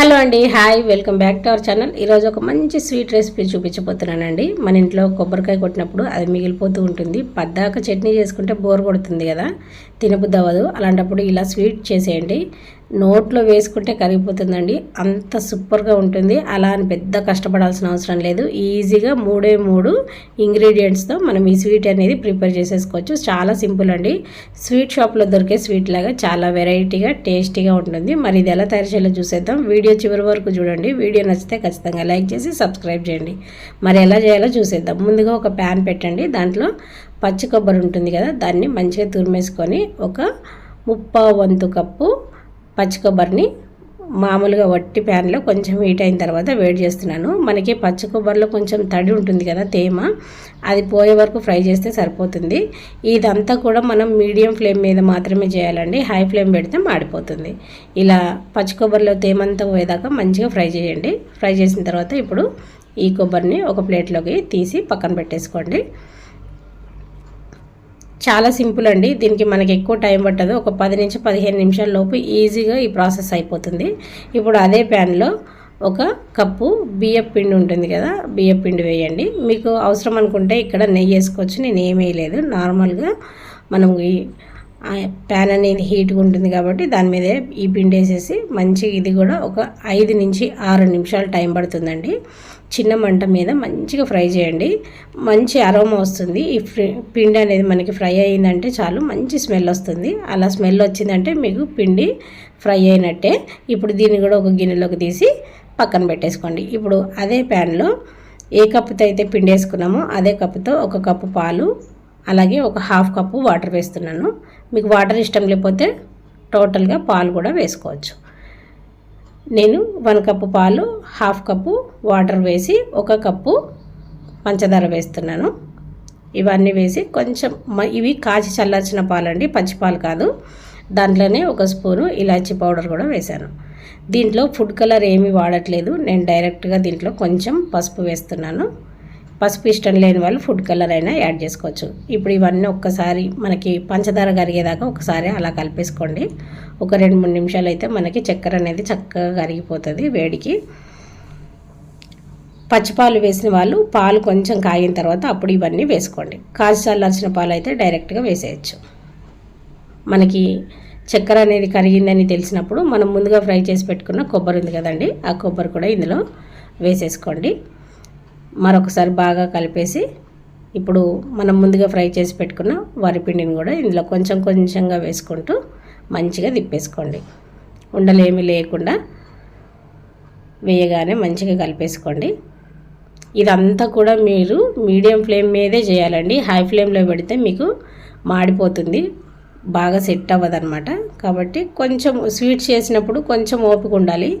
Hello అండి hi welcome back to our channel. ఈరోజు ఒక మంచి స్వీట్ రెసిపీ చూపించబోతున్నానండి. మన ఇంట్లో కొబ్బరికాయ కొట్టినప్పుడు అది మిగిలిపోతూ ఉంటుంది. పద్దాక చట్నీ చేసుకుంటే బోర్ కొడుతుంది కదా. తినబుద్ధి అలాంటప్పుడు ఇలా స్వీట్ చేసేయండి. నోట్లో వేసుకుంటే కరిగిపోతుందండి. అంత సూపర్గా ఉంటుంది. అలా అని పెద్ద కష్టపడాల్సిన అవసరం లేదు. ఈజీగా మూడే మూడు ఇంగ్రీడియంట్స్తో మనం ఈ స్వీట్ అనేది ప్రిపేర్ చేసేసుకోవచ్చు. చాలా సింపుల్ అండి. స్వీట్ షాప్లో దొరికే స్వీట్ లాగా చాలా వెరైటీగా టేస్టీగా ఉంటుంది. మరి ఇది ఎలా తయారు చేయాలో చూసేద్దాం. వీడియో చివరి వరకు చూడండి. వీడియో నచ్చితే ఖచ్చితంగా లైక్ చేసి సబ్స్క్రైబ్ చేయండి. మరి ఎలా చేయాలో చూసేద్దాం. ముందుగా ఒక ప్యాన్ పెట్టండి. దాంట్లో పచ్చి కొబ్బరి ఉంటుంది కదా దాన్ని మంచిగా తురిమేసుకొని ఒక ముప్పా వంతు కప్పు పచ్చి కొబ్బరిని మామూలుగా వట్టి ప్యాన్లో కొంచెం హీట్ అయిన తర్వాత వేడి చేస్తున్నాను. మనకి పచ్చి కొబ్బరిలో కొంచెం తడి ఉంటుంది కదా తేమ అది పోయే వరకు ఫ్రై చేస్తే సరిపోతుంది. ఇదంతా కూడా మనం మీడియం ఫ్లేమ్ మీద మాత్రమే చేయాలండి. హై ఫ్లేమ్ పెడితే మాడిపోతుంది. ఇలా పచ్చి కొబ్బరిలో తేమంతా పోయేదాకా మంచిగా ఫ్రై చేయండి. ఫ్రై చేసిన తర్వాత ఇప్పుడు ఈ కొబ్బరిని ఒక ప్లేట్లోకి తీసి పక్కన పెట్టేసుకోండి. చాలా సింపుల్ అండి. దీనికి మనకి ఎక్కువ టైం పట్టదు. ఒక పది నుంచి పదిహేను నిమిషాల లోపు ఈజీగా ఈ ప్రాసెస్ అయిపోతుంది. ఇప్పుడు అదే ప్యాన్లో ఒక కప్పు బియ్యం పిండి ఉంటుంది కదా బియ్యం పిండి వేయండి. మీకు అవసరం అనుకుంటే ఇక్కడ నెయ్యి వేసుకోవచ్చు. నేను ఏమీ లేదు నార్మల్గా మనం ప్యాన్ అనేది హీట్గా ఉంటుంది కాబట్టి దాని మీద ఈ పిండి వేసేసి మంచిగా ఇది కూడా ఒక ఐదు నుంచి ఆరు నిమిషాలు టైం పడుతుందండి. చిన్న మంట మీద మంచిగా ఫ్రై చేయండి. మంచి అరోమా వస్తుంది. ఈ పిండి అనేది మనకి ఫ్రై అయిందంటే చాలు మంచి స్మెల్ వస్తుంది. అలా స్మెల్ వచ్చిందంటే మీకు పిండి ఫ్రై అయినట్టే. ఇప్పుడు దీన్ని కూడా ఒక గిన్నెలోకి తీసి పక్కన పెట్టేసుకోండి. ఇప్పుడు అదే ప్యాన్లో ఏ కప్పుతో అయితే పిండి వేసుకున్నామో అదే కప్పుతో ఒక కప్పు పాలు అలాగే ఒక హాఫ్ కప్పు వాటర్ వేస్తున్నాను. మీకు వాటర్ ఇష్టం లేకపోతే టోటల్గా పాలు కూడా వేసుకోవచ్చు. నేను వన్ కప్పు పాలు హాఫ్ కప్పు వాటర్ వేసి ఒక కప్పు పంచదార వేస్తున్నాను. ఇవన్నీ వేసి కొంచెం ఇవి కాచి చల్లార్చిన పాలండి పచ్చి పాలు కాదు. దాంట్లోనే ఒక స్పూను ఇలాచీ పౌడర్ కూడా వేశాను. దీంట్లో ఫుడ్ కలర్ ఏమీ వాడట్లేదు. నేను డైరెక్ట్గా దీంట్లో కొంచెం పసుపు వేస్తున్నాను. పసుపు ఇష్టం లేని వాళ్ళు ఫుడ్ కలర్ అయినా యాడ్ చేసుకోవచ్చు. ఇప్పుడు ఇవన్నీ ఒక్కసారి మనకి పంచదార కరిగేదాకా ఒకసారి అలా కలిపేసుకోండి. ఒక రెండు మూడు నిమిషాలు అయితే మనకి చక్కెర అనేది చక్కగా కరిగిపోతుంది వేడికి. పచ్చిపాలు వేసిన వాళ్ళు పాలు కొంచెం కాగిన తర్వాత అప్పుడు ఇవన్నీ వేసుకోండి. కాచి చల్లార్చిన పాలు అయితే డైరెక్ట్గా వేసేయచ్చు. మనకి చక్కెర అనేది కరిగిందని తెలిసినప్పుడు మనం ముందుగా ఫ్రై చేసి పెట్టుకున్న కొబ్బరి ఉంది కదండి ఆ కొబ్బరి కూడా ఇందులో వేసేసుకోండి. మరొకసారి బాగా కలిపేసి ఇప్పుడు మనం ముందుగా ఫ్రై చేసి పెట్టుకున్న వరిపిండిని కూడా ఇందులో కొంచెం కొంచెంగా వేసుకుంటూ మంచిగా తిప్పేసుకోండి. ఉండలేమి లేకుండా వేయగానే మంచిగా కలిపేసుకోండి. ఇదంతా కూడా మీరు మీడియం ఫ్లేమ్ మీదే చేయాలండి. హై ఫ్లేమ్లో పెడితే మీకు మాడిపోతుంది. బాగా సెట్ అవ్వదనమాట కాబట్టి కొంచెం స్వీట్స్ చేసినప్పుడు కొంచెం ఓపిక ఉండాలి.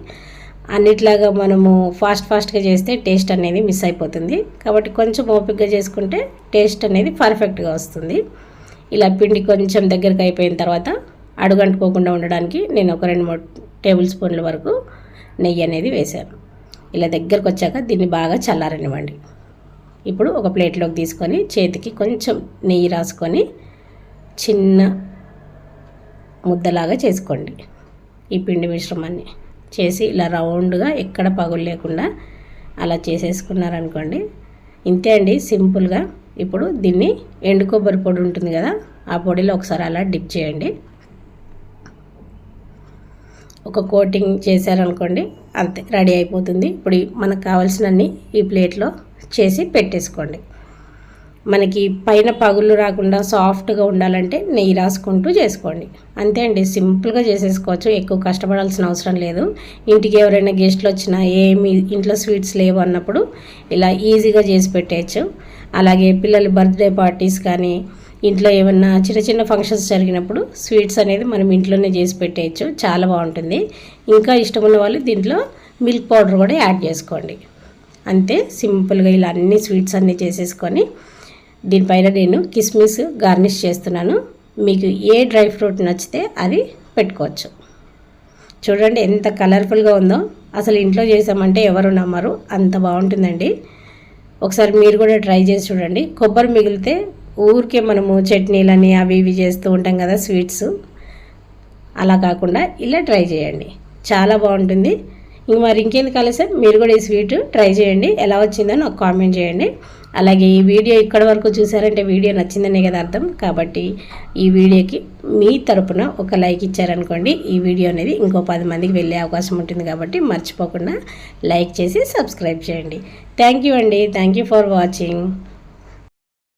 అన్నిట్లాగా మనము ఫాస్ట్ ఫాస్ట్గా చేస్తే టేస్ట్ అనేది మిస్ అయిపోతుంది. కాబట్టి కొంచెం ఓపికగా చేసుకుంటే టేస్ట్ అనేది పర్ఫెక్ట్గా వస్తుంది. ఇలా పిండి కొంచెం దగ్గరికి అయిపోయిన తర్వాత అడుగంటుకోకుండా ఉండడానికి నేను ఒక రెండు మూడు టేబుల్ స్పూన్ల వరకు నెయ్యి అనేది వేశాను. ఇలా దగ్గరకు వచ్చాక దీన్ని బాగా చల్లారనివ్వండి. ఇప్పుడు ఒక ప్లేట్లోకి తీసుకొని చేతికి కొంచెం నెయ్యి రాసుకొని చిన్న ముద్దలాగా చేసుకోండి. ఈ పిండి మిశ్రమాన్ని. చేసి ఇలా రౌండ్గా ఎక్కడ పగులు లేకుండా అలా చేసేసుకున్నారనుకోండి. ఇంతే అండి సింపుల్గా. ఇప్పుడు దీన్ని ఎండు కొబ్బరి పొడి ఉంటుంది కదా ఆ పొడిలో ఒకసారి అలా డిప్ చేయండి. ఒక కోటింగ్ చేశారనుకోండి అంతే రెడీ అయిపోతుంది. ఇప్పుడు మనకు కావాల్సినన్ని ఈ ప్లేట్లో చేసి పెట్టేసుకోండి. మనకి పైన పగులు రాకుండా సాఫ్ట్గా ఉండాలంటే నెయ్యి రాసుకుంటూ చేసుకోండి. అంతే అండి సింపుల్గా చేసేసుకోవచ్చు ఎక్కువ కష్టపడాల్సిన అవసరం లేదు. ఇంటికి ఎవరైనా గెస్ట్లు వచ్చినా ఏమి ఇంట్లో స్వీట్స్ లేవు అన్నప్పుడు ఇలా ఈజీగా చేసి పెట్టేయచ్చు. అలాగే పిల్లల బర్త్డే పార్టీస్ కానీ ఇంట్లో ఏమన్నా చిన్న చిన్న ఫంక్షన్స్ జరిగినప్పుడు స్వీట్స్ అనేది మనం ఇంట్లోనే చేసి పెట్టేయచ్చు చాలా బాగుంటుంది. ఇంకా ఇష్టం ఉన్న వాళ్ళు దీంట్లో మిల్క్ పౌడర్ కూడా యాడ్ చేసుకోండి. అంతే సింపుల్గా ఇలా అన్ని స్వీట్స్ అన్నీ చేసేసుకొని దీనిపైన నేను కిస్మిస్ గార్నిష్ చేస్తున్నాను. మీకు ఏ డ్రై ఫ్రూట్ నచ్చితే అది పెట్టుకోవచ్చు. చూడండి ఎంత కలర్ఫుల్గా ఉందో. అసలు ఇంట్లో చేసామంటే ఎవరు నమ్మరు. అంత బాగుంటుందండి. ఒకసారి మీరు కూడా ట్రై చేసి చూడండి. కొబ్బరి మిగిలితే ఊరికే మనము చట్నీలని అవి ఇవి చేస్తూ ఉంటాం కదా స్వీట్స్. అలా కాకుండా ఇలా ట్రై చేయండి. చాలా బాగుంటుంది. ఇంక మరి ఇంకేంది కలిసే మీరు కూడా ఈ స్వీట్ ట్రై చేయండి. ఎలా వచ్చిందో నాకు కామెంట్ చేయండి. అలాగే ఈ వీడియో ఇక్కడ వరకు చూసారంటే వీడియో నచ్చిందనే కదా అర్థం. కాబట్టి ఈ వీడియోకి మీ తరపున ఒక లైక్ ఇచ్చారనుకోండి ఈ వీడియో అనేది ఇంకో పది మందికి వెళ్ళే అవకాశం ఉంటుంది కాబట్టి మర్చిపోకుండా లైక్ చేసి సబ్స్క్రైబ్ చేయండి. థ్యాంక్ యూ అండి. Thank you for watching.